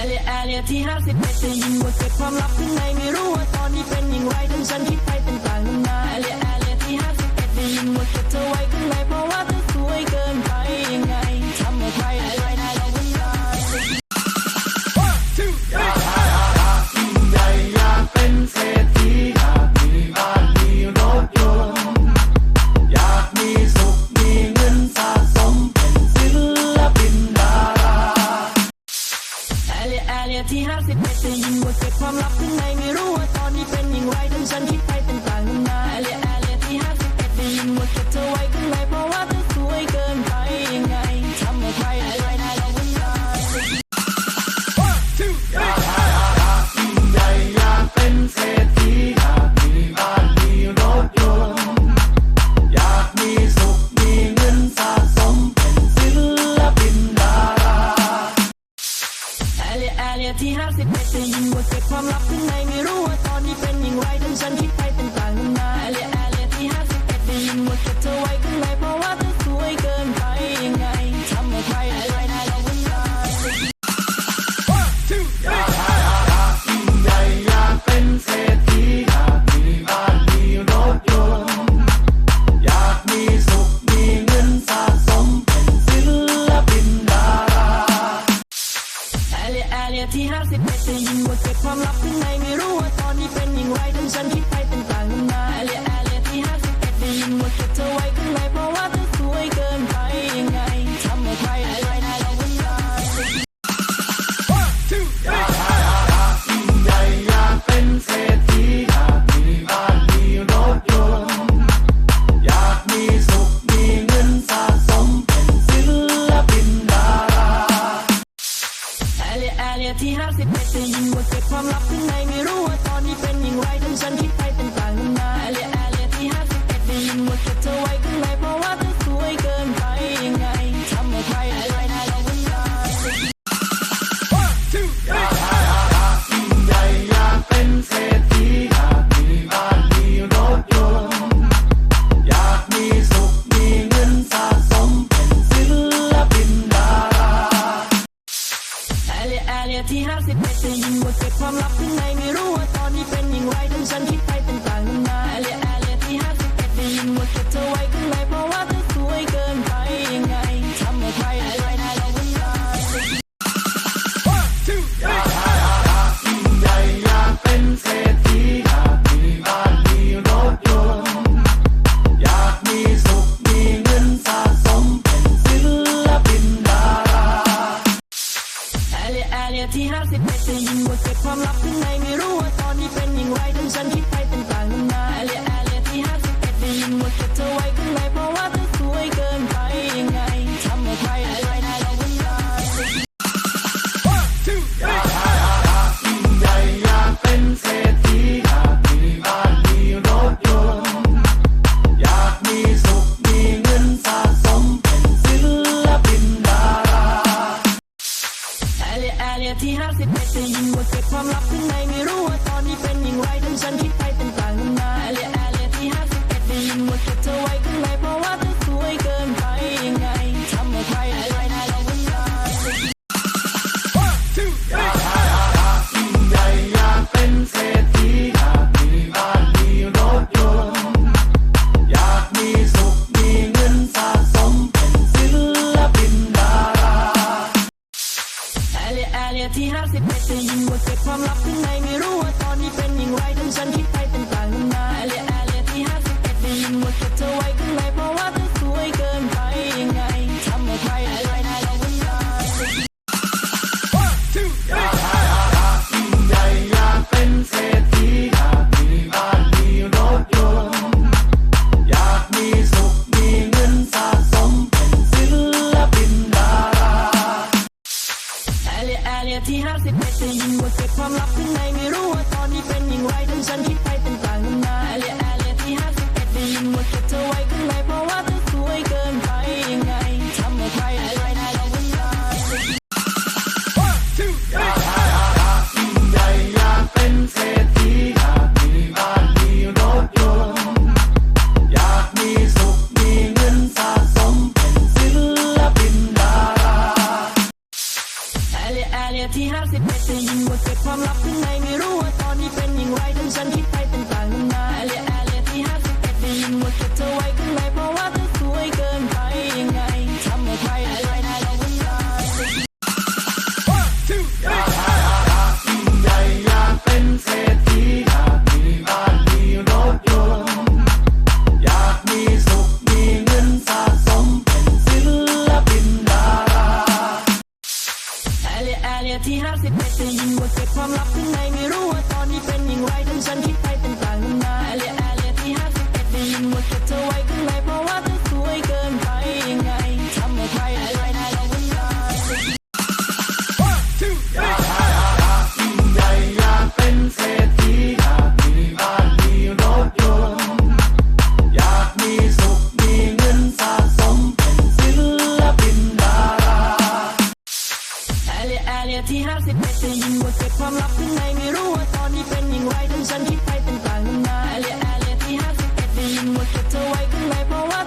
แอเรีแอเรีที่ห้าสิบเอ็ดจะยิงหมดเก็บความลับข้างในไม่รู้ว่าตอนนี้เป็นอย่างไรทั้งฉันคิดไปต่างๆนานาแอเรีแอเรีที่ห้าสิบเอ็ดจะยิงหมดเก็บเธอไว้ข้างในเพราะ ที่51จะยิ่งกว่เก็บความลับข้างในไม่รู้ว่าตอนนี้เป็นอย่างไรทั้งฉันคิดไปต่างๆนานา 51จะยิ่งกว่าเก็บความลับข้างในไม่รู้ว่าตอนนี้เป็นอย่างไรทั้งฉันคิดไปต่างๆนานาแอเลียเอเลียที่ห้าสิบแปดไจะยิ่งกว่าเก็บเธอไว้ข้างในเพราะว่าเธอสวยเกิน ที่ห้าสิบเอ็ดจะยินงกว่าเก็บความลับข้างในไม่รู้ว่าตอนนี้เป็นอย่างไรทั้งฉันคิดไปต่างๆนานาเลียออเลีที่ห้าสิบเอ็ดจะยินงกว่าเก็บ ยินว่าเก็บความลับข้างในไม่รู้ว่าตอนนี้เป็นอย่างไรทั้งฉันคิดไปต่างๆนานาเอลียเลียที่ห้าสิบเอ็ดได้ยินว่าเก็บเธอไว้ นาที่50สิดจะยินว่าเก็บความลับข้างในไม่รู้ว่าตอนนี้เป็นอย่างไรทั้งฉันคิดไปต่างๆนานาเอเลียเอเลียที่ห้ไสิดจะยินว่าเก็บเธอไว้ข้างในเพราะว่า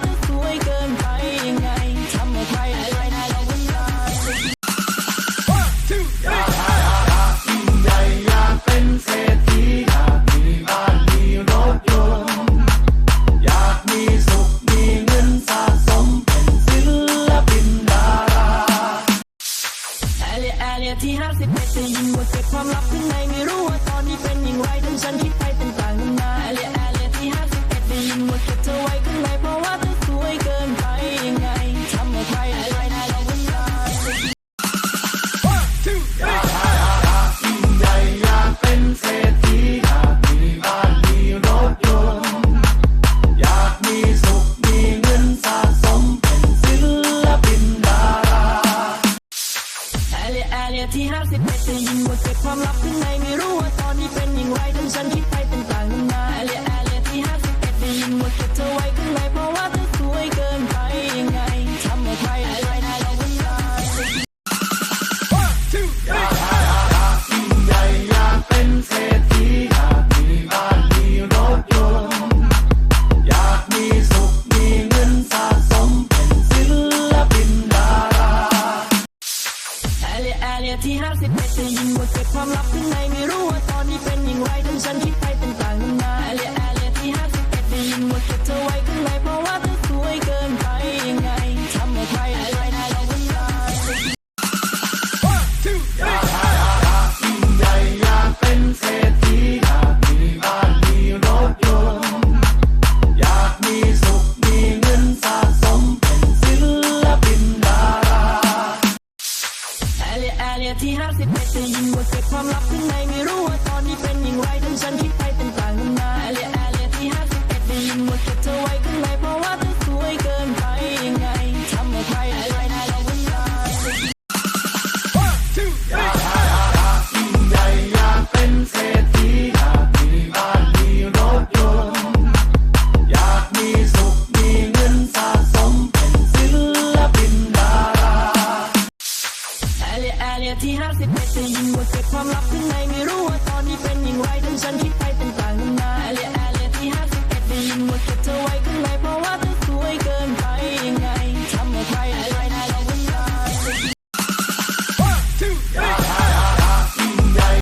Mwen se pam la pinay mi ro happy night. นี่ที่ห้าสิบเอ็ดจะยิงกว่าเก็บความลับข้างในไม่รู้ว่าตอนนี้เป็นอย่างไรทั้งฉันคิดไปต่างๆนานาเลีย